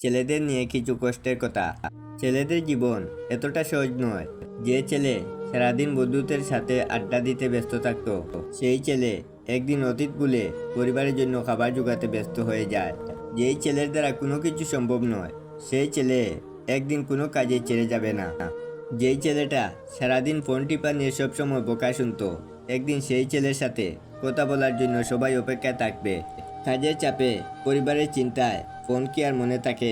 ছেলেদের নিয়ে কিছু কষ্টের কথা। ছেলেদের জীবন এতটা সহজ নয় যে ছেলে সারাদিন বন্ধুদের সাথে আড্ডা দিতে ব্যস্ত থাকতো। সেই ছেলে একদিন অতীত ভুলে পরিবারের জন্য খাবার জোগাতে ব্যস্ত হয়ে যায়। যেই ছেলের দ্বারা কোনো কিছু সম্ভব নয়, সেই ছেলে একদিন কোনো কাজে ছেড়ে যাবে না। যেই ছেলেটা সারাদিন ফোন টিপা নিয়ে সবসময় বোকা শুনত, একদিন সেই ছেলের সাথে কথা বলার জন্য সবাই অপেক্ষায় থাকবে। কাজের চাপে পরিবারের চিন্তায় ফোন কি আর মনে থাকে?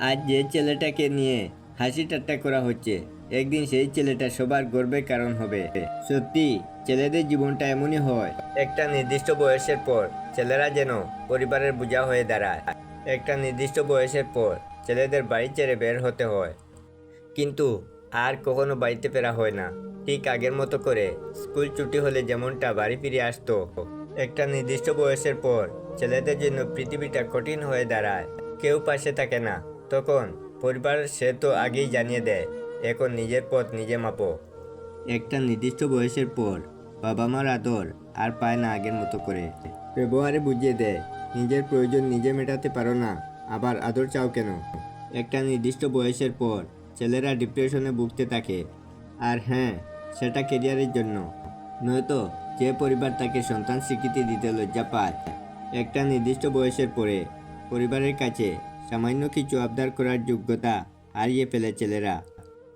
আজ যে ছেলেটাকে নিয়ে হাসি ঠাট্টা করা হচ্ছে, একদিন সেই ছেলেটা সবার গর্বের কারণ হবে। সত্যি, ছেলেদের জীবনটা এমনই হয়। একটা নির্দিষ্ট বয়সের পর ছেলেরা যেন পরিবারের বোঝা হয়ে দাঁড়ায়। একটা নির্দিষ্ট বয়সের পর ছেলেদের বাড়ি ছেড়ে বের হতে হয়। কিন্তু আর কখনো বাড়িতে ফেরা হয় না। ঠিক আগের মতো করে স্কুল ছুটি হলে যেমনটা বাড়ি ফিরে আসতো। একটা নির্দিষ্ট বয়সের পর ছেলেদের জন্য পৃথিবীটা কঠিন হয়ে দাঁড়ায়। কেউ পাশে থাকে না। তখন পরিবার সে তো আগেই জানিয়ে দেয়, এখন নিজের পথ নিজে মাপো। একটা নির্দিষ্ট বয়সের পর বাবা মার আদর আর পায় না আগের মতো করে। ব্যবহারে বুঝিয়ে দেয়, নিজের প্রয়োজন নিজে মেটাতে পারো না, আবার আদর চাও কেন? একটা নির্দিষ্ট বয়সের পর ছেলেরা ডিপ্রেশনে ভুগতে থাকে। আর হ্যাঁ সেটা কেরিয়ারের জন্য। নয়তো যে পরিবার তাকে সন্তান স্বীকৃতি দিতে লজ্জা পায়, একটা নির্দিষ্ট বয়সের পরে পরিবারের কাছে সামান্য কিছু আবদার করার যোগ্যতা হারিয়ে ফেলে ছেলেরা।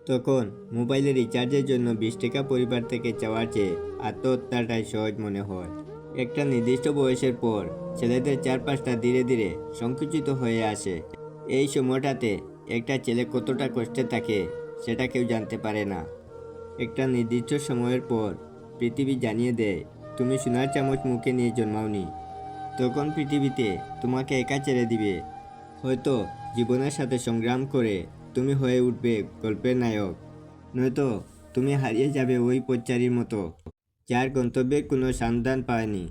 তখন মোবাইলের রিচার্জের জন্য বিশ টাকা পরিবার থেকে চাওয়ার চেয়ে আত্মহত্যাটাই সহজ মনে হয়। একটা নির্দিষ্ট বয়সের পর ছেলেদের চারপাশটা ধীরে ধীরে সংকুচিত হয়ে আসে। এই সময়টাতে একটা ছেলে কতটা কষ্টে থাকে সেটা কেউ জানতে পারে না। একটা নির্দিষ্ট সময়ের পর পৃথিবী জানিয়ে দেয়, তুমি সোনার চামচ মুখে নিয়ে জন্মাওনি। তখন পৃথিবীতে তোমাকে একা ছেড়ে দিবে। হয়তো জীবনের সাথে সংগ্রাম করে তুমি হয়ে উঠবে গল্পের নায়ক। নয়তো তুমি হারিয়ে যাবে ওই পচারির মতো, যার গন্তব্যের কোনো সন্ধান পায়নি।